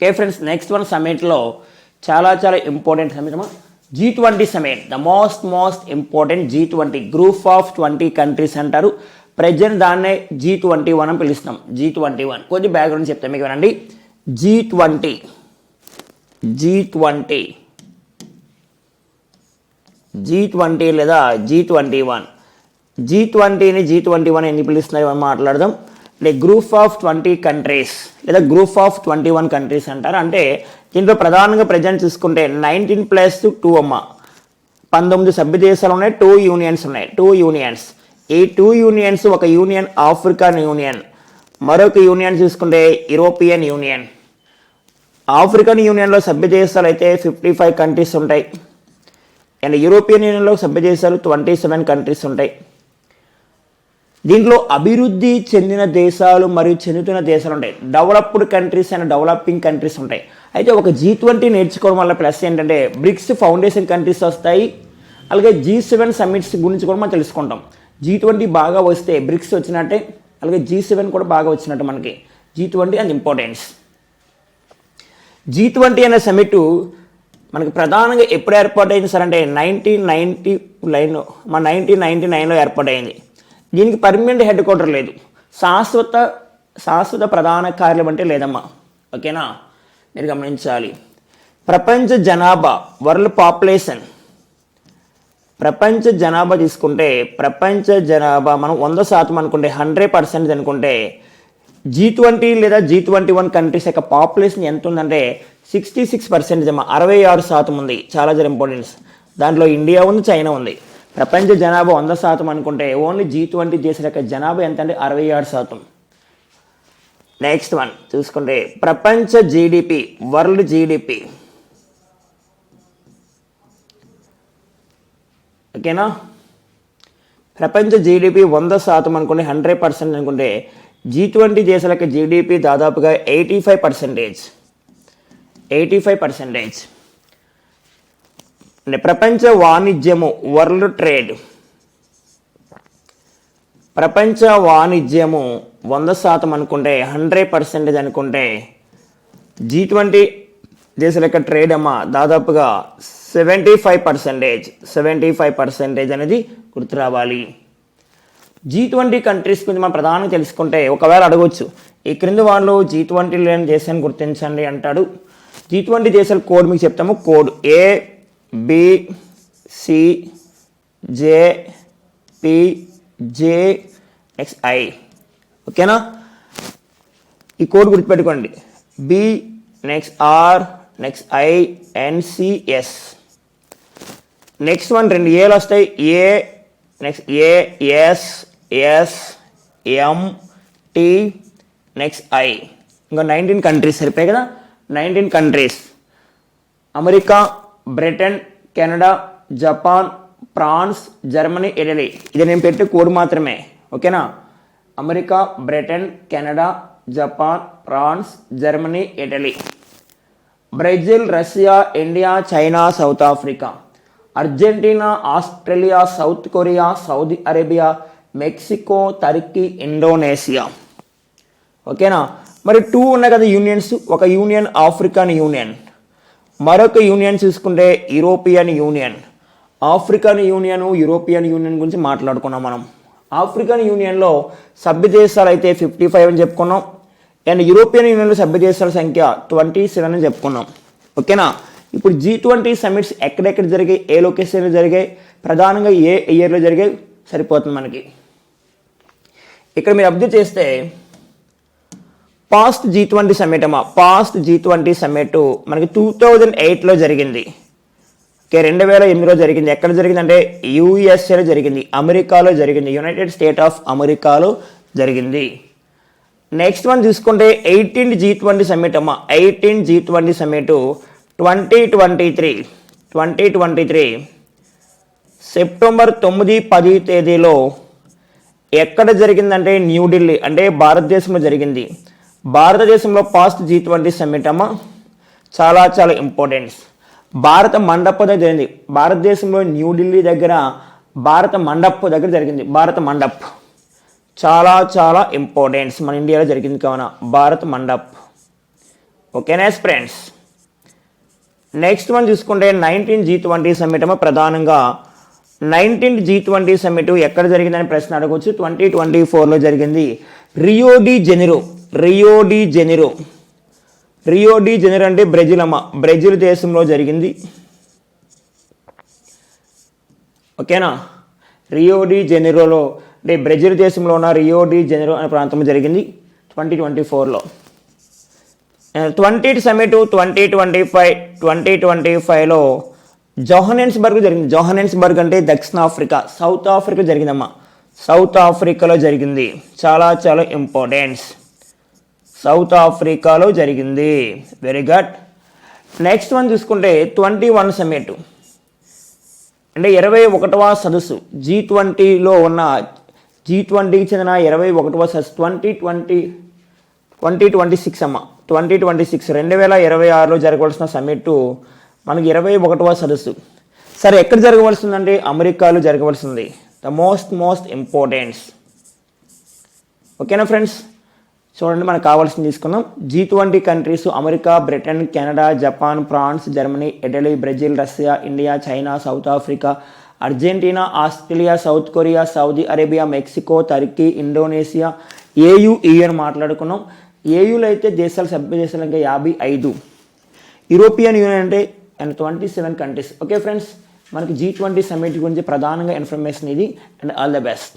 Okay friends next one సమ్మిట్లో చాలా చాలా ఇంపార్టెంట్ సమ్మిట్ అమ్మా G twenty summit the most most important G twenty group of twenty countries అంటారు. Present దాన్నే G twenty one అని పిలుస్తాం. జీ ట్వంటీ వన్ కొంచెం బ్యాక్గ్రౌండ్ చెప్తాను మీకు వినండి. G twenty G twenty G twenty లేదా జీ ట్వంటీ వన్ జీ ట్వంటీని జీ ట్వంటీ వన్ ఎన్ని పిలుస్తున్నాయి మాట్లాడదాం. Like group of twenty countries లేదా group of twenty one countries అంటారు. అంటే దీంట్లో ప్రధానంగా ప్రజెంట్ చూసుకుంటే నైన్టీన్ ప్లస్ టూ అమ్మ పంతొమ్మిది సభ్య దేశాలు ఉన్నాయి టూ యూనియన్స్ ఉన్నాయి. టూ యూనియన్స్ ఈ టూ యూనియన్స్ ఒక యూనియన్ ఆఫ్రికన్ యూనియన్ మరొక యూనియన్ చూసుకుంటే యూరోపియన్ యూనియన్ ఆఫ్రికన్ యూనియన్లో సభ్య దేశాలు అయితే ఫిఫ్టీ ఫైవ్ కంట్రీస్ ఉంటాయి. అండ్ యూరోపియన్ యూనియన్లో సభ్య దేశాలు ట్వంటీ సెవెన్ కంట్రీస్ ఉంటాయి. దీంట్లో అభివృద్ధి చెందిన దేశాలు మరియు చెందుతున్న దేశాలు ఉంటాయి. Developed countries and developing countries ఉంటాయి. అయితే ఒక జీ ట్వంటీ నేర్చుకోవడం వల్ల ప్లస్ ఏంటంటే బ్రిక్స్ ఫౌండేషన్ కంట్రీస్ వస్తాయి. అలాగే జీ సెవెన్ సమ్మిట్స్ గురించి కూడా మనం తెలుసుకుంటాం. జీ ట్వంటీ బాగా వస్తే బ్రిక్స్ వచ్చినట్టే అలాగే జీ సెవెన్ కూడా బాగా వచ్చినట్టు మనకి. G twenty and importance. G twenty అనే సమిట్ మనకి ప్రధానంగా ఎప్పుడు ఏర్పాటైంది సార్ అంటే నైన్టీన్ నైన్టీ లైన్లో మన నైన్టీన్ నైన్టీ నైన్లో ఏర్పాటైంది. దీనికి పర్మనెంట్ హెడ్ క్వార్టర్ లేదు. శాశ్వత శాశ్వత ప్రధాన కార్యాలయం అంటే లేదమ్మా. ఓకేనా? మీరు గమనించాలి. ప్రపంచ జనాభా వరల్డ్ పాపులేషన్. ప్రపంచ జనాభా తీసుకుంటే ప్రపంచ జనాభా మనం వంద శాతం అనుకుంటే హండ్రెడ్ పర్సెంట్ అనుకుంటే జీ ట్వంటీ లేదా జీ ట్వంటీ వన్ కంట్రీస్ యొక్క పాపులేషన్ ఎంత ఉందంటే సిక్స్టీ సిక్స్ పర్సెంటేజ్ అమ్మా అరవై ఆరు శాతం ఉంది. చాలా చాలా ఇంపార్టెన్స్. దాంట్లో ఇండియా ఉంది చైనా ఉంది. ప్రపంచ జనాభా వంద శాతం అనుకుంటే ఓన్లీ జీ ట్వంటీ దేశాల యొక్క జనాభా ఎంత అంటే అరవై ఆరు శాతం. నెక్స్ట్ వన్ చూసుకుంటే ప్రపంచ జీడిపి వరల్డ్ జీడిపి ఓకేనా ప్రపంచ జీడిపి వంద శాతం అనుకుంటే హండ్రెడ్ పర్సెంట్ అనుకుంటే జీ ట్వంటీ దేశాలకు జీడిపి దాదాపుగా eighty five percentage eighty five percentage ప్రపంచ వాణిజ్యము వరల్డ్ ట్రేడ్. ప్రపంచ వాణిజ్యము వంద శాతం అనుకుంటే హండ్రెడ్ పర్సెంటేజ్ అనుకుంటే జీ ట్వంటీ దేశాల యొక్క ట్రేడ్ అమ్మ దాదాపుగా seventy five percentage seventy five percentage అనేది గుర్తు రావాలి జీ ట్వంటీ కంట్రీస్ గురించి మనం ప్రధానంగా తెలుసుకుంటే ఒకవేళ అడగవచ్చు ఈ క్రింది వాళ్ళు జీ ట్వంటీ లేని దేశాన్ని గుర్తించండి అంటాడు. జీ ట్వంటీ దేశాల కోడ్ మీకు చెప్తాము. Code A B C J P J X I. ఓకేనా? ఈ కోడ్ గుర్తుపెట్టుకోండి. B next R next I NCS next one రెండు ఏలు వస్తాయి. A next A S S M T next I. ఇంకా నైన్టీన్ కంట్రీస్ సరిపోయాయి కదా? Nineteen countries. America Britain Canada Japan France Germany Italy. ఇది నేను పెట్టే కోడ్ మాత్రమే. ఓకేనా? America Britain Canada Japan France Germany Italy. Brazil Russia India China South Africa. Argentina Australia South Korea Saudi Arabia Mexico Turkey Indonesia. ఓకేనా? మరి two ఉన్నాయి కదా unions ఒక యూనియన్ ఆఫ్రికన్ యూనియన్ మరొక యూనియన్ చూసుకుంటే European union. African union European union గురించి మాట్లాడుకున్నాం మనం. ఆఫ్రికన్ యూనియన్లో సభ్య దేశాలు అయితే ఫిఫ్టీ ఫైవ్ అని చెప్పుకున్నాం. అండ్ యూరోపియన్ యూనియన్లో సభ్య దేశాల సంఖ్య ట్వంటీ సెవెన్ అని చెప్పుకున్నాం. ఓకేనా? ఇప్పుడు జీ ట్వంటీ సమిట్స్ ఎక్కడెక్కడ జరిగాయి? ఏ లొకేషన్లో జరిగాయి? ప్రధానంగా ఏ ఇయర్లో జరిగాయి? సరిపోతుంది మనకి. ఇక్కడ మీరు అబ్జర్వ్ చేస్తే పాస్ట్ జీ ట్వంటీ సమ్మిట్ అమ్మా పాస్ట్ జీ ట్వంటీ సమ్మిట్ మనకి టూ థౌజండ్ ఎయిట్లో జరిగింది. ఓకే రెండు వేల ఎనిమిదిలో జరిగింది. ఎక్కడ జరిగిందంటే యూఎస్ఏలో జరిగింది. అమెరికాలో జరిగింది. యునైటెడ్ స్టేట్ ఆఫ్ అమెరికాలో జరిగింది. నెక్స్ట్ వన్ చూసుకుంటే ఎయిటీన్ జీ ట్వంటీ సమ్మిట్ అమ్మ eighteen G twenty summit twenty twenty three. Twenty twenty three. September తొమ్మిది పది తేదీలో ఎక్కడ జరిగిందంటే న్యూఢిల్లీ అంటే భారతదేశంలో జరిగింది. భారతదేశంలో పాస్ట్ జీ ట్వంటీ సమ్మిట్ అమ్మ చాలా చాలా ఇంపార్టెంట్స్ భారత మండపం దగ్గర జరిగింది. భారతదేశంలో న్యూఢిల్లీ దగ్గర భారత మండప్ దగ్గర జరిగింది. భారత మండప్. చాలా చాలా ఇంపార్టెన్స్ మన ఇండియాలో జరిగింది కావున భారత్ మండప్. ఓకేనా ఫ్రెండ్స్ నెక్స్ట్ వన్ చూసుకుంటే నైన్టీన్ జీ ట్వంటీ సమ్మిట్ ప్రధానంగా. నైన్టీన్ జీ ట్వంటీ సమ్మిట్ ఎక్కడ జరిగిందని ప్రశ్న అడగవచ్చు ట్వంటీ ట్వంటీ ఫోర్లో జరిగింది. Rio de Janeiro Rio de Janeiro Rio de Janeiro అంటే బ్రెజిల్ అమ్మ. బ్రెజిల్ దేశంలో జరిగింది. ఓకేనా? రియోడి జెనిరోలో అంటే బ్రెజిల్ దేశంలో ఉన్న రియోడి జెనిరో అనే ప్రాంతం జరిగింది ట్వంటీ ట్వంటీ ఫోర్లో twenty summit twenty twenty five twenty twenty ఫైవ్లో జోహనెన్స్బర్గ్ జరిగింది. జోహనెన్స్బర్గ్ అంటే దక్షిణాఫ్రికా సౌత్ ఆఫ్రికా జరిగిందమ్మా. సౌత్ ఆఫ్రికాలో జరిగింది. చాలా చాలా ఇంపార్టెన్స్ సౌత్ ఆఫ్రికాలో జరిగింది. వెరీ గుడ్ నెక్స్ట్ వన్ చూసుకుంటే ట్వంటీ వన్ సమ్మిట్ అంటే ఇరవై ఒకటవ సదస్సు. జీ ట్వంటీలో ఉన్న జీ ట్వంటీకి చెందిన ఇరవై ఒకటవ సదస్సు. Twenty twenty twenty twenty six అమ్మ. ట్వంటీ ట్వంటీ సిక్స్ రెండు వేల ఇరవై ఆరులో జరగవలసిన సమ్మిట్ మనకి ఇరవై ఒకటవ సదస్సు. సరే ఎక్కడ జరగవలసిందంటే అమెరికాలో జరగవలసింది. ద మోస్ట్ మోస్ట్ ఇంపార్టెన్స్ ఓకేనా ఫ్రెండ్స్ చూడండి మనకు కావాల్సింది తీసుకుందాం. G twenty countries America Britain Canada Japan France Germany Italy Brazil Russia India China South Africa Argentina Australia South Korea Saudi Arabia Mexico Turkey Indonesia AU ఈయన్ మాట్లాడుకున్నాం. ఏయులో అయితే దేశాలు సభ్య దేశాలు ఇంకా యాభై ఐదు. యూరోపియన్ యూనియన్ అంటే and twenty seven countries okay friends మనకి జీ ట్వంటీ సమ్మిట్ గురించి ప్రధానంగా ఇన్ఫర్మేషన్ ఇది. And all the best